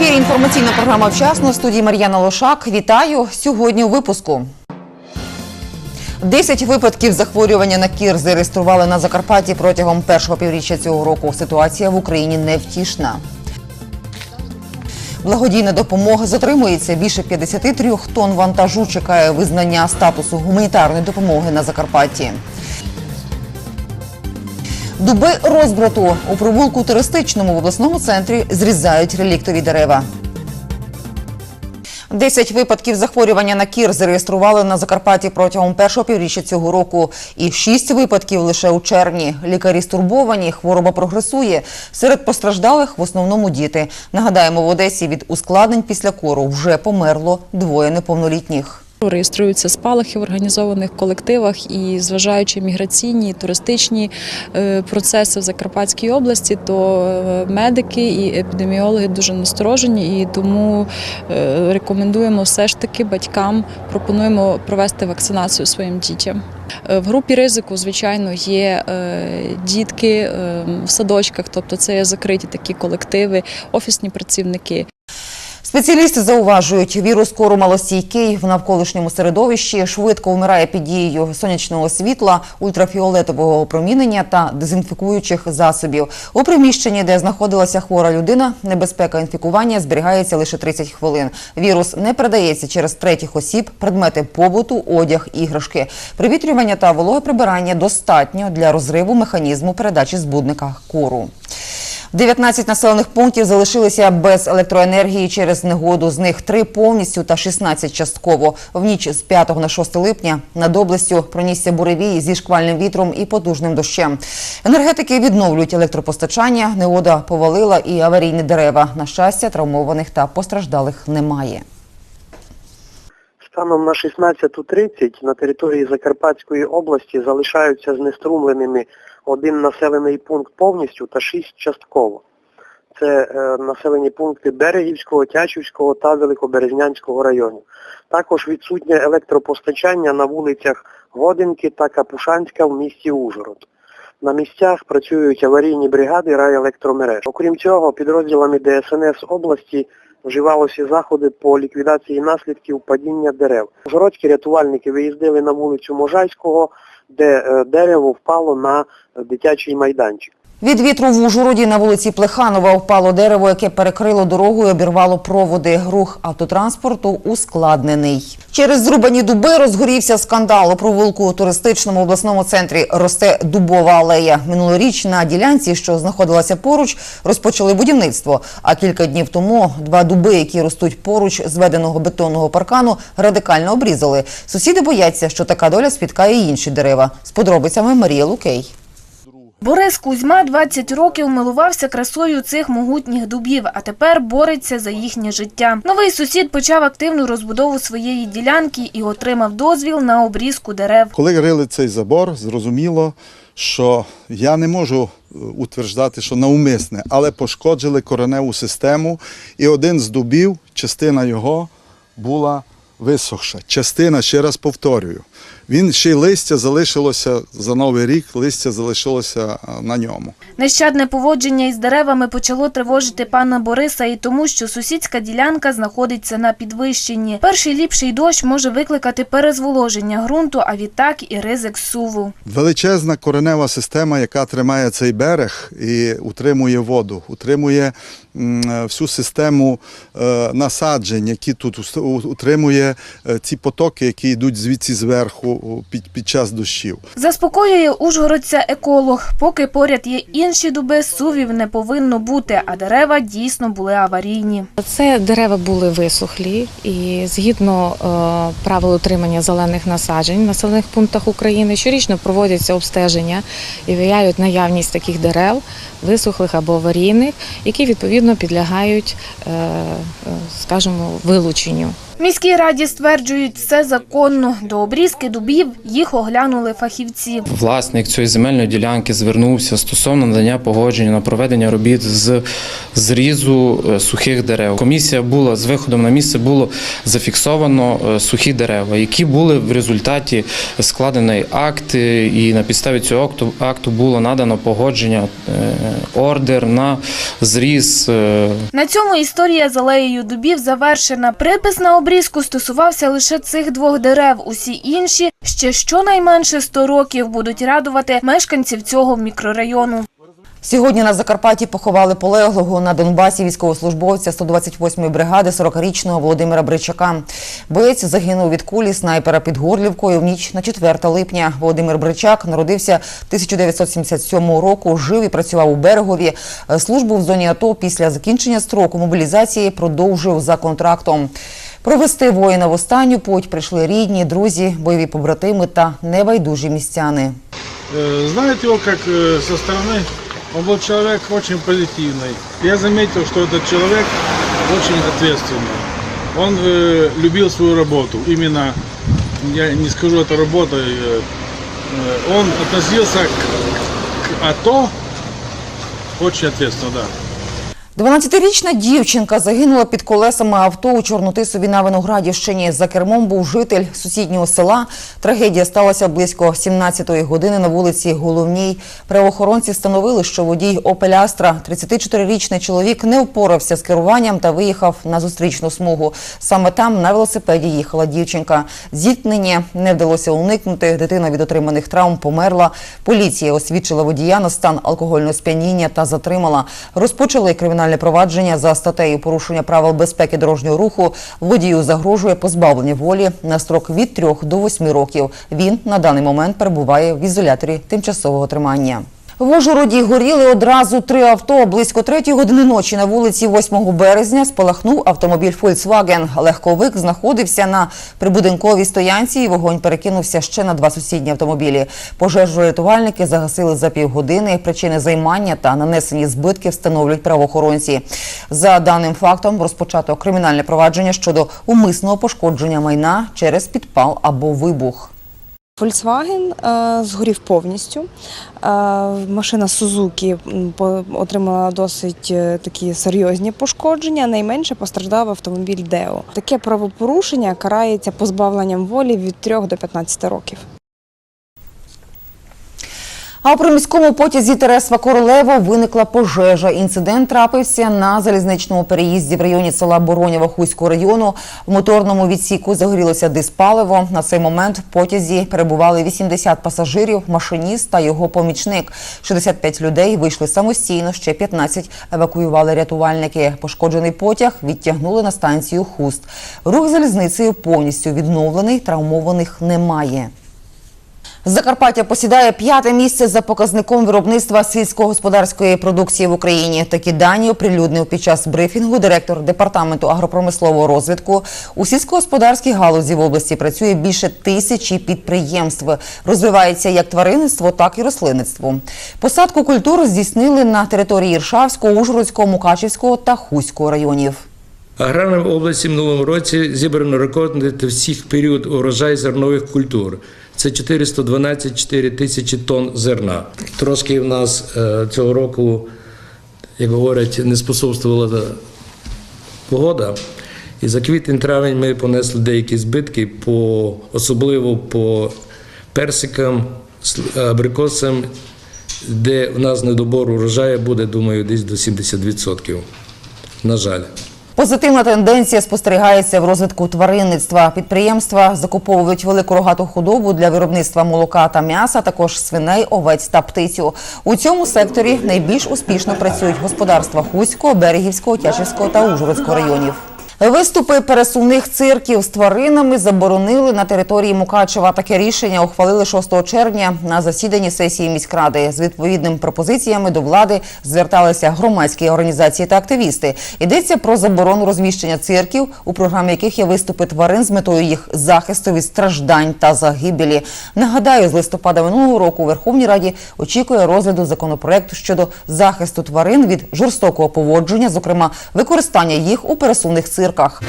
Ефірі інформаційна програма «Вчасно» в студії Мар'яна Лошак. Вітаю сьогодні у випуску. 10 випадків захворювання на кір зареєстрували на Закарпатті протягом першого півріччя цього року. Ситуація в Україні невтішна. Благодійна допомога затримується. Більше 53 тонн вантажу чекає визнання статусу гуманітарної допомоги на Закарпатті. Дуби розбрату у провулку туристичному в обласному центрі зрізають реліктові дерева. Десять випадків захворювання на кір зареєстрували на Закарпатті протягом першого півріччя цього року. І шість випадків лише у червні. Лікарі стурбовані, хвороба прогресує. Серед постраждалих в основному діти. Нагадаємо, в Одесі від ускладнень після кору вже померло двоє неповнолітніх. Реєструються спалахи в організованих колективах і зважаючи міграційні туристичні е, процеси в Закарпатській області, то е, медики і епідеміологи дуже насторожені, і тому е, рекомендуємо все ж таки батькам пропонуємо провести вакцинацію своїм дітям. В групі ризику, звичайно, є дітки в садочках, тобто це є закриті такі колективи, офісні працівники. Спеціалісти зауважують, вірус кору малостійкий в навколишньому середовищі швидко вмирає під дією сонячного світла, ультрафіолетового опромінення та дезінфікуючих засобів. У приміщенні, де знаходилася хвора людина, небезпека інфікування зберігається лише 30 хвилин. Вірус не передається через третіх осіб, предмети побуту, одяг, іграшки. Привітрювання та вологе прибирання достатньо для розриву механізму передачі збудника кору. 19 населених пунктів залишилися без електроенергії через негоду. З них три повністю та 16 частково. В ніч з 5 на 6 липня над областю пронісся буревій зі шквальним вітром і потужним дощем. Енергетики відновлюють електропостачання. Негода повалила і аварійні дерева. На щастя, травмованих та постраждалих немає. Станом на 16.30 на території Закарпатської області залишаються знеструмленими один населений пункт повністю та шість частково. Це е, населені пункти Берегівського, Тячівського та Великоберезнянського районів. Також відсутнє електропостачання на вулицях Годинки та Капушанська в місті Ужгород. На місцях працюють аварійні бригади райелектромереж. Окрім цього, підрозділами ДСНС області вживалися заходи по ліквідації наслідків падіння дерев. Ужгородські рятувальники виїздили на вулицю Можайського, де е, дерево впало на е, дитячий майданчик. Від вітру в Ужгороді на вулиці Плеханова впало дерево, яке перекрило дорогу і обірвало проводи. Рух автотранспорту ускладнений. Через зрубані дуби розгорівся скандал у провулку у туристичному обласному центрі. Росте дубова алея. Минулоріч на ділянці, що знаходилася поруч, розпочали будівництво. А кілька днів тому два дуби, які ростуть поруч зведеного бетонного паркану, радикально обрізали. Сусіди бояться, що така доля спіткає і інші дерева. З подробицями Марія Лукей. Борис Кузьма 20 років милувався красою цих могутніх дубів, а тепер бореться за їхнє життя. Новий сусід почав активну розбудову своєї ділянки і отримав дозвіл на обрізку дерев. Коли рили цей забор, зрозуміло, що я не можу е, утверждати, що навмисне, але пошкоджили кореневу систему, і один з дубів, частина його була висохша. Частина, ще раз повторюю, він ще й листя залишилося за новий рік, листя залишилося е, на ньому. Нещадне поводження із деревами почало тривожити пана Бориса і тому, що сусідська ділянка знаходиться на підвищенні. Перший ліпший дощ може викликати перезволоження ґрунту, а відтак і ризик суву. Величезна коренева система, яка тримає цей берег і утримує воду, утримує всю систему е, насаджень, які тут утримує е, ці потоки, які йдуть звідси зверху під, під час дощів. Заспокоює ужгородця еколог. Поки поряд є інші дуби, сувів не повинно бути, а дерева дійсно були аварійні. Це дерева були висохлі, і згідно е, правил утримання зелених насаджень в населених пунктах України щорічно проводяться обстеження і виявляють наявність таких дерев, висохлих або аварійних, які відповідно підлягають, е, е, скажімо, вилученню. Міській раді стверджують, все законно. До обрізки дубів їх оглянули фахівці. Власник цієї земельної ділянки звернувся стосовно надання погодження на проведення робіт з зрізу е, сухих дерев. Комісія була з виходом на місце було зафіксовано е, сухі дерева, які були в результаті складений акт, і на підставі цього акту, акту було надано погодження е, ордер на зріз На цьому історія з алеєю дубів завершена. Припис на обрізку стосувався лише цих двох дерев. Усі інші ще щонайменше 100 років будуть радувати мешканців цього мікрорайону. Сьогодні на Закарпатті поховали полеглого на Донбасі військовослужбовця 128-ї бригади 40-річного Володимира Бричака. Боєць загинув від кулі снайпера під Горлівкою в ніч на 4 липня. Володимир Бричак народився 1977 року, жив і працював у Берегові. Службу в зоні АТО після закінчення строку мобілізації продовжив за контрактом. Провести воїна в останню путь прийшли рідні, друзі, бойові побратими та небайдужі містяни. Э, Знает его как э, со стороны, он был человек очень позитивный. Я заметил, что этот человек очень ответственный. Он э, любил свою работу. Именно, я не скажу это работой, э, э, он относился к, к АТО очень ответственно, да. 12-річна дівчинка загинула під колесами авто у Чорнотисові на Виноградівщині. За кермом був житель сусіднього села. Трагедія сталася близько 17-ї години на вулиці Головній. Правоохоронці встановили, що водій «Опель Астра», 34-річний чоловік, не впорався з керуванням та виїхав на зустрічну смугу. Саме там на велосипеді їхала дівчинка. Зіткнення не вдалося уникнути. Дитина від отриманих травм померла. Поліція освідчила водія на стан алкогольного сп'яніння та затримала. Розпочали кримінальне провадження за статтею порушення правил безпеки дорожнього руху. Водію загрожує позбавлення волі на строк від 3 до 8 років. Він на даний момент перебуває в ізоляторі тимчасового тримання. В Ужгороді горіли одразу три авто. Близько третьої години ночі на вулиці 8 березня спалахнув автомобіль Volkswagen. Легковик знаходився на прибудинковій стоянці і вогонь перекинувся ще на два сусідні автомобілі. Пожежу рятувальники загасили за півгодини. Причини займання та нанесені збитки встановлюють правоохоронці. За даним фактом розпочато кримінальне провадження щодо умисного пошкодження майна через підпал або вибух. Volkswagen е, згорів повністю. Е, машина по- отримала досить е, такі серйозні пошкодження. Найменше постраждав автомобіль Део. Таке правопорушення карається позбавленням волі від 3 до 15 років. А у приміському потязі Тересва Королево виникла пожежа. Інцидент трапився на залізничному переїзді в районі села Боронєва Хуського району. В моторному відсіку загорілося диспаливо. На цей момент в потязі перебували 80 пасажирів, машиніст та його помічник. 65 людей вийшли самостійно, ще 15 евакуювали рятувальники. Пошкоджений потяг відтягнули на станцію Хуст. Рух залізницею повністю відновлений, травмованих немає. Закарпаття посідає п'яте місце за показником виробництва сільськогосподарської продукції в Україні. Такі дані оприлюднив під час брифінгу директор департаменту агропромислового розвитку. У сільськогосподарській галузі в області працює більше тисячі підприємств. Розвивається як тваринництво, так і рослинництво. Посадку культур здійснили на території Іршавського, Ужгородського, Мукачівського та Хуського районів. Аграрним області в минулому році зібрано рекордний всіх період урожай зернових культур. Це 412 тисячі тонн зерна. Трошки в нас е, цього року, як говорять, не способствувала погода. І за квітень-травень ми понесли деякі збитки, по, особливо по персикам, абрикосам, де в нас недобор урожаю буде, думаю, десь до 70%. На жаль. Позитивна тенденція спостерігається в розвитку тваринництва. Підприємства закуповують велику рогату худобу для виробництва молока та м'яса, також свиней, овець та птицю. У цьому секторі найбільш успішно працюють господарства Хуського, Берегівського, Тячівського та Ужгородського районів. Виступи пересувних цирків з тваринами заборонили на території Мукачева. Таке рішення ухвалили 6 червня на засіданні сесії міськради. З відповідними пропозиціями до влади зверталися громадські організації та активісти. Йдеться про заборону розміщення цирків, у програмі яких є виступи тварин з метою їх захисту від страждань та загибелі. Нагадаю, з листопада минулого року у Верховній Раді очікує розгляду законопроекту щодо захисту тварин від жорстокого поводження, зокрема використання їх у пересувних цирках.